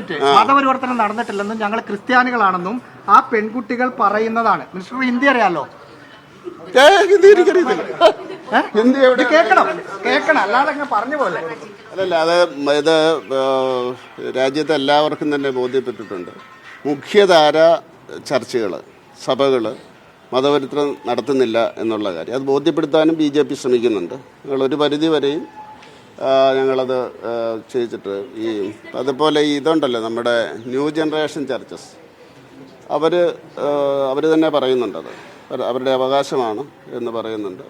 Minute മതപരിവർത്തനം നടന്നിട്ടില്ലെന്നും ഞങ്ങൾ ക്രിസ്ത്യാനികളാണെന്നും ആ പെൺകുട്ടികൾ പറയുന്നതാണ്. മിനിസ്റ്റർ ഹിന്ദി അറിയാലോ? ഹിന്ദി എനിക്കറിയത്തില്ല? ഹിന്ദി എവിടെ? കേൾക്കണം കേൾക്കണം. അല്ലാതെ അങ്ങനെ പറഞ്ഞു പോലെ അല്ലല്ല അത് ഇത് രാജ്യത്തെ എല്ലാവർക്കും തന്നെ ബോധ്യപ്പെട്ടിട്ടുണ്ട്. മുഖ്യധാര ചർച്ചകൾ സഭകൾ മതപരിത്രം നടത്തുന്നില്ല എന്നുള്ള കാര്യം. അത് ബോധ്യപ്പെടുത്താനും ബി ജെ പി ശ്രമിക്കുന്നുണ്ട്. ഞങ്ങൾ ഒരു പരിധി വരെയും ഞങ്ങളത് ചെയ്യിച്ചിട്ട് ഈ അതുപോലെ ഇതുണ്ടല്ലോ നമ്മുടെ ന്യൂ ജനറേഷൻ ചർച്ചസ്. അവർ അവർ തന്നെ പറയുന്നുണ്ടത് അവരുടെ അവകാശമാണ് എന്ന് പറയുന്നുണ്ട്.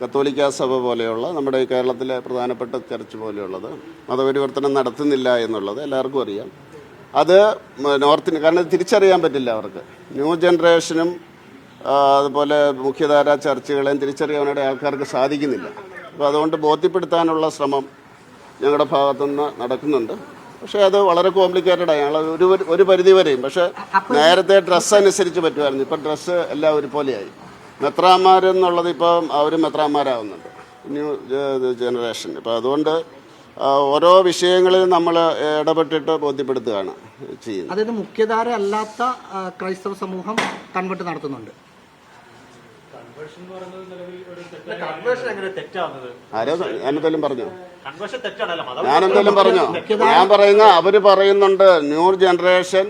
കത്തോലിക്ക സഭ പോലെയുള്ള നമ്മുടെ ഈ കേരളത്തിലെ പ്രധാനപ്പെട്ട ചർച്ച് പോലെയുള്ളത് മതപരിവർത്തനം നടത്തുന്നില്ല എന്നുള്ളത് എല്ലാവർക്കും അറിയാം. അത് നോർത്തിന് കാരണം തിരിച്ചറിയാൻ പറ്റില്ല അവർക്ക്. ന്യൂ ജനറേഷനും അതുപോലെ മുഖ്യധാരാ ചർച്ചുകളെയും തിരിച്ചറിയാനായിട്ട് ആൾക്കാർക്ക് സാധിക്കുന്നില്ല. അപ്പോൾ അതുകൊണ്ട് ബോധ്യപ്പെടുത്താനുള്ള ശ്രമം ഞങ്ങളുടെ ഭാഗത്തുനിന്ന് നടക്കുന്നുണ്ട്. പക്ഷേ അത് വളരെ കോംപ്ലിക്കേറ്റഡാണ് ഞങ്ങൾ ഒരു ഒരു പരിധി വരെയും. പക്ഷേ നേരത്തെ ഡ്രസ്സ് അനുസരിച്ച് പറ്റുമായിരുന്നു. ഇപ്പം ഡ്രസ്സ് എല്ലാം ഒരുപോലെയായി. മെത്രാന്മാരെന്നുള്ളത് ഇപ്പം അവരും മെത്രാന്മാരാവുന്നുണ്ട്. ന്യൂ ജനറേഷൻ ഇപ്പം അതുകൊണ്ട് ഓരോ വിഷയങ്ങളിൽ നമ്മൾ ഇടപെട്ടിട്ട് ബോധ്യപ്പെടുത്തുകയാണ് ചെയ്യുന്നത്. അതായത് മുഖ്യധാര അല്ലാത്ത ക്രൈസ്തവ സമൂഹം കൺവെർട്ട് നടത്തുന്നുണ്ട്. കൺവേർഷൻ എങ്ങനെ തെറ്റാവുന്നത്? ആരോ ഞാനെന്തെങ്കിലും പറഞ്ഞു. കൺവേർഷൻ തെറ്റാണല്ലോ മതം ഞാനെന്തെങ്കിലും പറഞ്ഞു. ഞാൻ പറയുന്ന അവർ പറയുന്നുണ്ട് ന്യൂ ജനറേഷൻ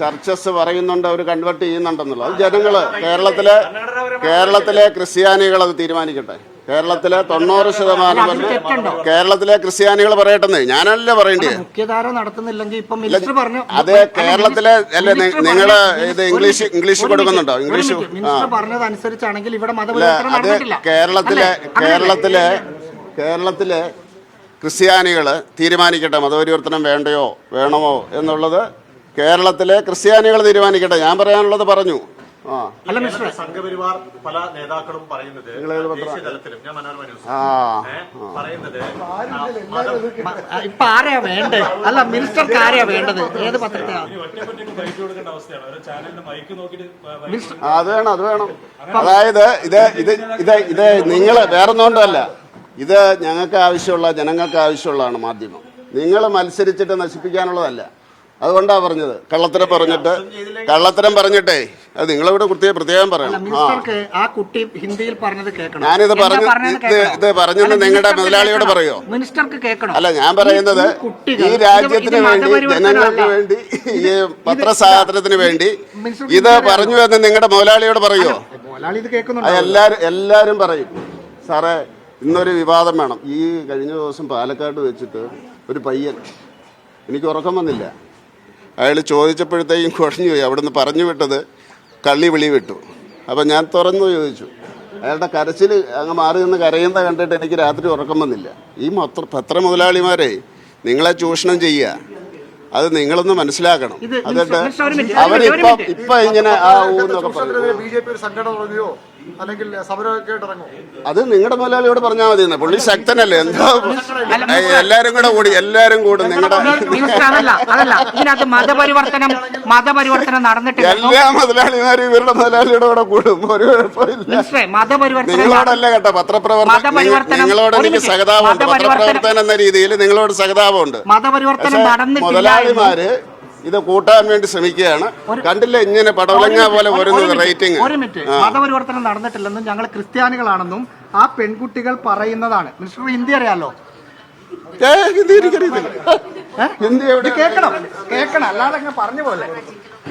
ചർച്ചസ് പറയുന്നുണ്ട് അവർ കൺവേർട്ട് ചെയ്യുന്നുണ്ടെന്നുള്ളത്. അത് ജനങ്ങൾ കേരളത്തിലെ കേരളത്തിലെ ക്രിസ്ത്യാനികൾ അത് തീരുമാനിക്കട്ടെ. കേരളത്തിലെ തൊണ്ണൂറ് ശതമാനം കേരളത്തിലെ ക്രിസ്ത്യാനികൾ പറയട്ടെന്ന്. ഞാനല്ല പറയേണ്ടത് മുഖ്യധാര നടത്തുന്നില്ലെങ്കിൽ ഇപ്പൊ മിനിസ്റ്റർ പറഞ്ഞു അതെ കേരളത്തിലെ അല്ലെ നിങ്ങൾ ഇത് ഇംഗ്ലീഷ് ഇംഗ്ലീഷ് കൊടുക്കുന്നുണ്ടോ? ഇംഗ്ലീഷ് പറഞ്ഞതനുസരിച്ചാണെങ്കിൽ ഇവിടെ അത് കേരളത്തിലെ കേരളത്തിലെ കേരളത്തിലെ ക്രിസ്ത്യാനികൾ തീരുമാനിക്കട്ടെ മതപരിവർത്തനം വേണ്ടയോ വേണമോ എന്നുള്ളത് കേരളത്തിലെ ക്രിസ്ത്യാനികൾ തീരുമാനിക്കട്ടെ. ഞാൻ പറയാനുള്ളത് പറഞ്ഞു. അല്ല മിസ്റ്റർ സംഘപരിവാർ പല നേതാക്കളും പറയുന്നത് ദേശീയ തലത്തിലും ഞാൻ മനോരമ ന്യൂസ് പറയുന്നത് ഇപ്പൊ ആരെയാ വേണ്ടത് അല്ല മിനിസ്റ്റർക്ക് ആരെയാ വേണ്ടത്? ഏത് ആ, അത് വേണം അത് വേണം. അതായത് ഇത് ഇത് ഇത് ഇത് നിങ്ങൾ വേറൊന്നുകൊണ്ടല്ല. ഇത് ഞങ്ങൾക്ക് ആവശ്യമുള്ള ജനങ്ങൾക്ക് ആവശ്യമുള്ളതാണ് മാധ്യമം. നിങ്ങൾ മത്സരിച്ചിട്ട് നശിപ്പിക്കാനുള്ളതല്ല. അതുകൊണ്ടാണ് പറഞ്ഞത്. കള്ളത്തരം പറഞ്ഞിട്ട് കള്ളത്തരം പറഞ്ഞിട്ടേ അത് നിങ്ങളവിടെ കുട്ടിയെ പ്രത്യേകം പറയണം. ആ മിനിസ്റ്റർക്ക് ആ കുട്ടി ഹിന്ദിയിൽ പറഞ്ഞത് കേൾക്കണം. ഞാനിത് പറഞ്ഞു ഇത്. ഇത് പറഞ്ഞത് നിങ്ങളുടെ മുതലാളിയോട്. പറയോ? മിനിസ്റ്റർക്ക് കേൾക്കണം. അല്ല ഞാൻ പറയുന്നത് ഈ രാജ്യത്തിന് വേണ്ടി. ജനങ്ങൾക്ക് വേണ്ടി ഈ പത്രസ്വാതന്ത്ര്യത്തിന് വേണ്ടി ഇത് പറഞ്ഞു എന്ന് നിങ്ങളുടെ മുതലാളിയോട് പറയോ? എല്ലാരും എല്ലാരും പറയും. സാറേ ഇന്നൊരു വിവാദം വേണം. ഈ കഴിഞ്ഞ ദിവസം പാലക്കാട് വെച്ചിട്ട് ഒരു പയ്യൻ എനിക്ക് ഉറക്കം വന്നില്ല. അയാൾ ചോദിച്ചപ്പോഴത്തേക്കും കുഴഞ്ഞുപോയി. അവിടുന്ന് പറഞ്ഞു വിട്ടത് കള്ളി വിളി വിട്ടു. അപ്പം ഞാൻ തുറന്നു ചോദിച്ചു. അയാളുടെ കരച്ചിൽ അങ്ങ് മാറി നിന്ന് കരയുന്ന കണ്ടിട്ട് എനിക്ക് രാത്രി ഉറക്കം വന്നില്ല. ഈ മൊത്ത പത്ര മുതലാളിമാരെ നിങ്ങളെ ചൂഷണം ചെയ്യുക. അത് നിങ്ങളൊന്ന് മനസ്സിലാക്കണം. ഒരു അവരിപ്പം. ഇപ്പം ഇങ്ങനെ ആ ഊന്നൊക്കെ പറയും അല്ലെങ്കിൽ അത് നിങ്ങളുടെ മുതലാളിയോട് പറഞ്ഞാൽ മതി. പുള്ളി ശക്തനല്ലേ? എന്താ എല്ലാരും കൂടെ കൂടി എല്ലാരും കൂടും നിങ്ങളുടെ അതല്ല അതല്ല. ഇതിനകത്ത് മതപരിവർത്തനം മതപരിവർത്തനം എല്ലാ മുതലാളിമാരും ഇവരുടെ മുതലാളിയുടെ കൂടെ കൂടും. ഒരു കുഴപ്പമില്ല. മതപരിവർത്തനം നിങ്ങളോടല്ല കേട്ടോ പത്രപ്രവർത്തനം നിങ്ങളോട് എനിക്ക്. സഹതാപമുണ്ട്. മതപരിവർത്തനം- പത്രപ്രവർത്തനം എന്ന രീതിയിൽ നിങ്ങളോട് സഹതാപമുണ്ട്. മതപരിവർത്തനം നടന്നിട്ടില്ല മുതലാളിമാര് ഇത് കൂട്ടാൻ വേണ്ടി ശ്രമിക്കുകയാണ്. കണ്ടില്ല ഇങ്ങനെ പടവലങ്ങ പോലെ വരുന്നത് റേറ്റിംഗ് ഒരു മിനിറ്റ്. മതപരിവർത്തനം നടന്നിട്ടില്ലെന്നും ഞങ്ങൾ ക്രിസ്ത്യാനികളാണെന്നും ആ പെൺകുട്ടികൾ പറയുന്നതാണ്. മിനിസ്റ്റർ ഹിന്ദി അറിയാലോ? ഹിന്ദി എനിക്കറിയത്തില്ല ഹിന്ദി എവിടെ? കേൾക്കണം കേൾക്കണം. അല്ലാതെ അങ്ങനെ പറഞ്ഞു പോലെ.